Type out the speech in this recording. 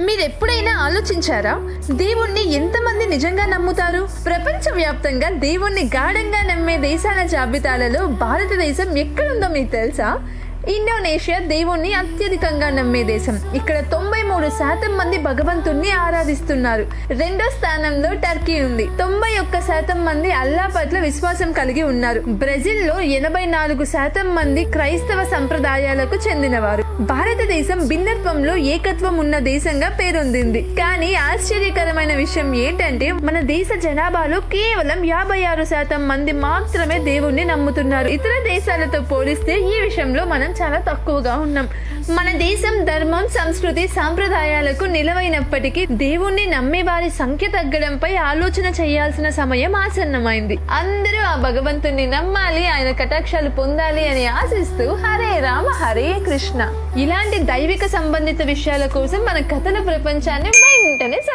మీరు ఎప్పుడైనా ఆలోచించారా? దేవుణ్ణి ఎంతమంది నిజంగా నమ్ముతారు? ప్రపంచవ్యాప్తంగా దేవుణ్ణి గాఢంగా నమ్మే దేశాల జాబితాలలో భారతదేశం ఎక్కడుందో మీకు తెలుసా? ఇండోనేషియా దేవుణ్ణి అత్యధికంగా నమ్మే దేశం. ఇక్కడ తొంభై మూడు శాతం మంది భగవంతుణ్ణి ఆరాధిస్తున్నారు. రెండో స్థానంలో టర్కీ ఉంది. తొంభై ఒక్క శాతం మంది అల్లా పట్ల విశ్వాసం కలిగి ఉన్నారు. బ్రెజిల్లో ఎనభై నాలుగు శాతం మంది క్రైస్తవ సంప్రదాయాలకు చెందినవారు. భారతదేశం భిన్నత్వంలో ఏకత్వం ఉన్న దేశంగా పేరొందింది. కానీ ఆశ్చర్యకరమైన విషయం ఏంటంటే మన దేశ జనాభాలో కేవలం యాభై ఆరు శాతం మంది మాత్రమే దేవుణ్ణి నమ్ముతున్నారు. ఇతర దేశాలతో పోలిస్తే ఈ విషయంలో మనం చాలా తక్కువగా ఉన్నాం. మన దేశం ధర్మం సంస్కృతి సాంప్రదాయాలకు నిలవైనప్పటికీ దేవుణ్ణి నమ్మే వారి సంఖ్య తగ్గడంపై ఆలోచన చేయాల్సిన సమయం ఆసన్నమైంది. అందరూ ఆ భగవంతుణ్ణి నమ్మాలి ఆయన కటాక్షాలు పొందాలి అని ఆశిస్తూ హరే రామ హరే కృష్ణ. ఇలాంటి దైవిక సంబంధిత విషయాల కోసం మన కథల ప్రపంచాన్ని వెంటనే